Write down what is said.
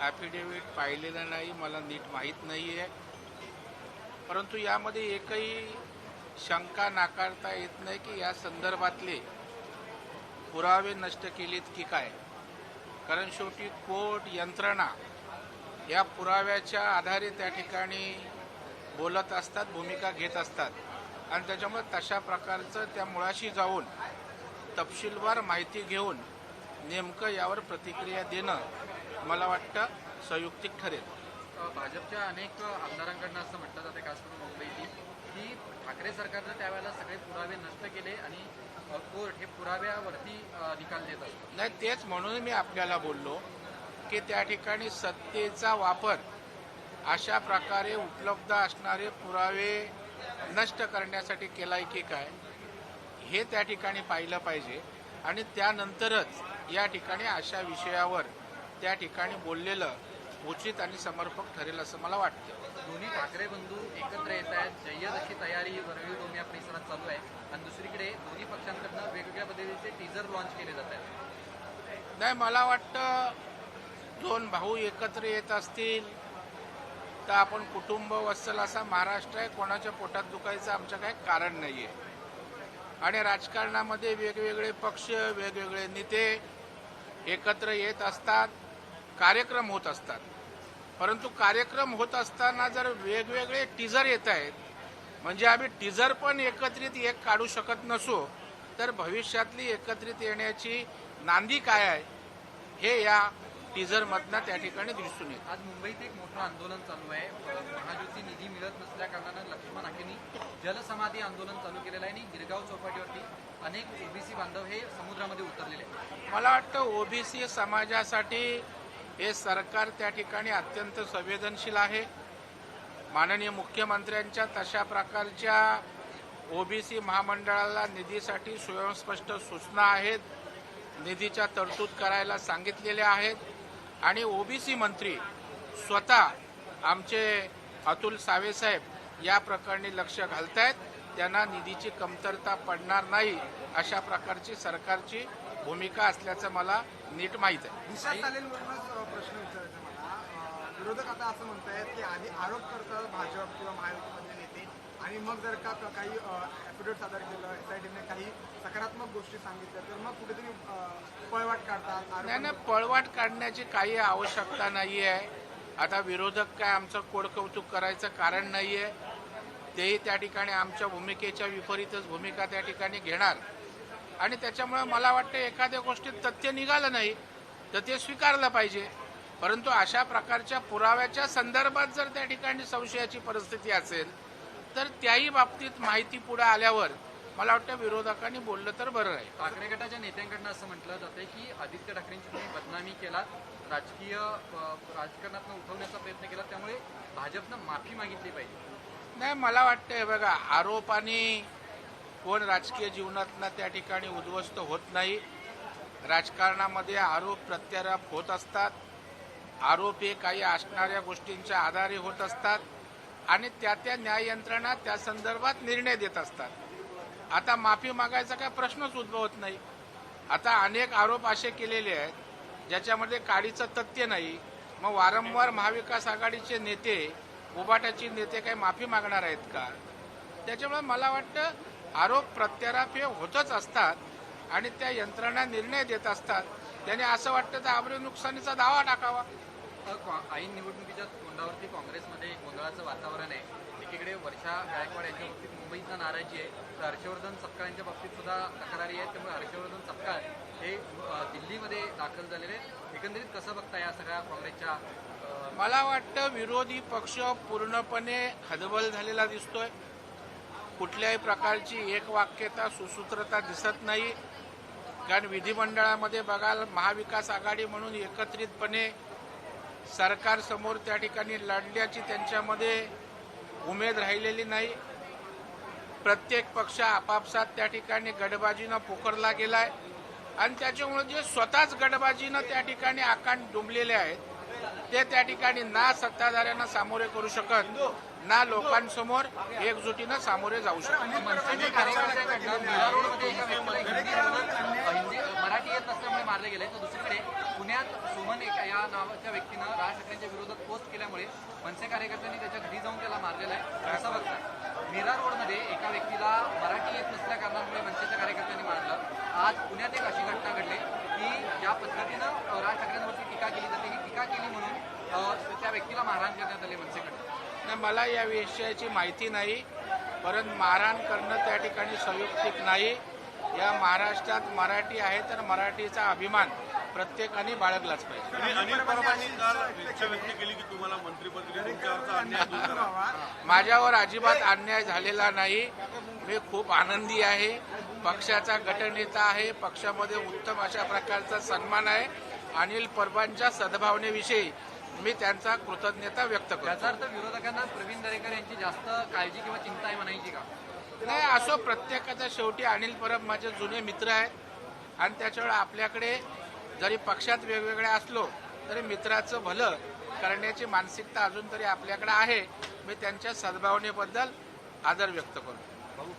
Affidavit पाहिलेलं नाही मला नीट माहीत नाही आहे परंतु यामध्ये एकही शंका नाकारता येत नाही की या संदर्भातले पुरावे नष्ट केलेत की काय. कारण शेवटी कोर्ट यंत्रणा या पुराव्याच्या आधारे त्या ठिकाणी बोलत असतात भूमिका घेत असतात. आणि त्याच्यामुळे तशा प्रकारचं त्या मुळाशी जाऊन तपशीलवार माहिती घेऊन नेमकं यावर प्रतिक्रिया देणं मला वाटतं संयुक्तिक ठरेल. भाजपच्या अनेक आमदारांकडनं असं म्हटलं जाते खास करून मुंबईतील की ठाकरे सरकारनं त्यावेळेला सगळे पुरावे नष्ट केले आणि कोर्ट हे पुराव्यावरती निकाल देत असतं. नाही तेच म्हणून मी आपल्याला बोललो की त्या ठिकाणी सत्तेचा वापर अशा प्रकारे उपलब्ध असणारे पुरावे नष्ट करण्यासाठी केलाय की काय हे त्या ठिकाणी पाहिलं पाहिजे. आणि त्यानंतरच या ठिकाणी अशा विषयावर त्या ठिकाणी बोललेलं उचित आणि समर्पक ठरेल असं मला वाटतं. दोन्ही ठाकरे बंधू एकत्र येत आहेत. जय्यद अशी तयारी वरळी डोम या परिसरात चालू आहे. आणि दुसरीकडे दोन्ही पक्षांकडनं वेगवेगळ्या पद्धतीचे टीजर लॉन्च केले जात आहेत. नाही मला वाटतं दोन भाऊ एकत्र येत असतील तर आपण कुटुंब वत्सल असा महाराष्ट्र आहे कोणाच्या पोटात दुखायचं आमचं काही कारण नाही आहे आणि राजकारणामध्ये वेगवेगळे पक्ष वेगवेगळे नेते एकत्र येत असतात. कार्यक्रम होत असतात. परंतु कार्यक्रम होत असताना जर वेगवेगळे टीजर येत आहेत म्हणजे आम्ही टीजर पण एकत्रित एक काढू शकत नसू तर भविष्यातली एकत्रित येण्याची नांदी काय आहे हे या टीजरमधनं त्या ठिकाणी दिसून येतं. आज मुंबईत एक मोठं आंदोलन चालू आहे. अ, महायुती निधी मिळत नसल्या कारणानं लक्ष्मण हाकेंनी जलसमाधी आंदोलन चालू केलेलं आहे आणि गिरगाव चौपाटीवरती अनेक ओबीसी बांधव हे समुद्रामध्ये उतरलेले आहेत. मला वाटतं ओबीसी समाजासाठी हे सरकार त्या ठिकाणी अत्यंत संवेदनशील आहे. माननीय मुख्यमंत्र्यांच्या तशा प्रकारच्या ओबीसी महामंडळाला निधीसाठी स्वयंस्पष्ट सूचना आहेत. निधीच्या तरतूद करायला सांगितलेल्या आहेत. आणि ओबीसी मंत्री स्वतः आमचे अतुल सावेसाहेब या प्रकरणी लक्ष घालत आहेत त्यांना निधीची कमतरता पडणार नाही अशा प्रकारची सरकारची भूमिका असल्याचं मला नीट माहीत आहे. विरोधक आता असं म्हणतायत की आधी आरोप करतात भाजप किंवा महायुतीमधले नेते. आणि मग जर का काही ॲफिडेविट सादर केलं एसआयटीने काही सकारात्मक गोष्टी सांगितल्या तर मग कुठेतरी पळवाट काढतात नाही नाही पळवाट काढण्याची काही आवश्यकता नाही आहे आता विरोधक काय आमचं कोडकौतुक करायचं कारण नाही आहे तेही त्या ठिकाणी आमच्या भूमिकेच्या विपरीतच भूमिका त्या ठिकाणी घेणार. आणि त्याच्यामुळे मला वाटतं एखाद्या गोष्टीत तथ्य निघालं नाही तर ते स्वीकारलं पाहिजे. परंतु अशा प्रकारच्या पुराव्याच्या संदर्भात जर त्या ठिकाणी संशयाची परिस्थिती असेल तर त्याही बाबतीत माहिती पुढे आल्यावर मला वाटतं विरोधकांनी बोललं तर बरं राहील ठाकरे गटाच्या नेत्यांकडनं असं म्हटलं जातंय की आदित्य ठाकरेंची तुम्ही बदनामी केलात राजकीय राजकारणातनं उठवण्याचा प्रयत्न केला त्यामुळे भाजपनं माफी मागितली पाहिजे. नाही मला वाटतं हे बघा आरोपाने कोण राजकीय जीवनातनं त्या ठिकाणी उद्ध्वस्त होत नाही. राजकारणामध्ये आरोप प्रत्यारोप होत असतात. आरोप हे काही असणाऱ्या गोष्टींच्या आधारे होत असतात आणि त्या त्या न्याय यंत्रणा त्या संदर्भात निर्णय देत असतात. आता माफी मागायचा काय प्रश्नच उद्भवत नाही. आता अनेक आरोप असे केलेले आहेत ज्याच्यामध्ये काडीचं तथ्य नाही. मग वारंवार महाविकास आघाडीचे नेते उबाटाचे नेते काही माफी मागणार आहेत का? त्याच्यामुळे मला वाटतं आरोप प्रत्यारोप हे होतच असतात आणि त्या यंत्रणा निर्णय देत असतात. त्याने असं वाटतं तर आबरे नुकसानीचा दावा टाकावा. आता ऐन निवडणुकीच्या तोंडावरती काँग्रेसमध्ये गोंधळाचं वातावरण आहे. एकीकडे वर्षा गायकवाड यांच्या बाबतीत मुंबईचा नाराजी आहे तर हर्षवर्धन सपकाळ यांच्या बाबतीत सुद्धा तक्रारी आहेत त्यामुळे हर्षवर्धन सपकाळ हे दिल्लीमध्ये दाखल झालेले आहेत. एकंदरीत कसं बघता या सगळ्या काँग्रेसच्या मला वाटतं विरोधी पक्ष पूर्णपणे हदबल झालेला दिसतोय. कुठल्याही प्रकारची एक वाक्यता सुसूत्रता दिसत नाही. कारण विधिमंडळामध्ये बघाल महाविकास आघाडी म्हणून एकत्रितपणे सरकारसमोर त्या ठिकाणी लढण्याची त्यांच्यामध्ये उमेद राहिलेली नाही. प्रत्येक पक्ष आपापसात त्या ठिकाणी गडबाजीनं पोखरला गेलाय. आणि त्याच्यामुळे जे स्वतःच गडबाजीनं त्या ठिकाणी आकांड डुंबलेले आहेत ते त्या ठिकाणी ना सत्ताधाऱ्यांना सामोरे करू शकत ना लोकांसमोर एकजुटीनं सामोरे जाऊ शकत. मराठी येत नसल्यामुळे मारले गेले. तर दुसरीकडे पुण्यात सुमन एक या नावाच्या व्यक्तीनं राज ठाकरेंच्या विरोधात पोस्ट केल्यामुळे मनसे कार्यकर्त्यांनी त्याच्या घरी जाऊन त्याला मारलेलं आहे. असं बघताय. मीरा रोडमध्ये एका व्यक्तीला मराठी येत नसल्या कारणामुळे मनसेच्या कार्यकर्त्यांनी मारलं. आज पुण्यात एक अशी घटना घडली की ज्या पद्धतीनं राज ठाकरेंवरती टीका केली जाते ही टीका केली म्हणून त्या व्यक्तीला मारहाण करण्यात आली मनसेकडे नाही, मला या विषयाची माहिती नाही. परंतु मारहाण करणं त्या ठिकाणी संयुक्तिक नाही. या महाराष्ट्रात मराठी आहे तर मराठीचा अभिमान प्रत्येकाने बाळगलाच पाहिजे. माझ्यावर अजिबात अन्याय झालेला नाही. मी खूप आनंदी आहे. पक्षाचा गटनेता आहे. पक्षामध्ये उत्तम अशा प्रकारचा सन्मान आहे. अनिल परबांच्या सद्भावनेविषयी मी त्यांचा कृतज्ञता व्यक्त करतो. याचा अर्थ विरोधकांना प्रवीण दरेकर यांची जास्त काळजी किंवा चिंता आहे म्हणायची का? नाही असो प्रत्येकाचा शेवटी अनिल परब माझे जुने मित्र आहेत. आणि त्याच्यामुळे आपल्याकडे जरी पक्षात वेगवेगळ्या असलो तरी मित्राचं भलं करण्याची मानसिकता अजून तरी आपल्याकडे आहे. मी त्यांच्या सद्भावनेबद्दल आदर व्यक्त करतो.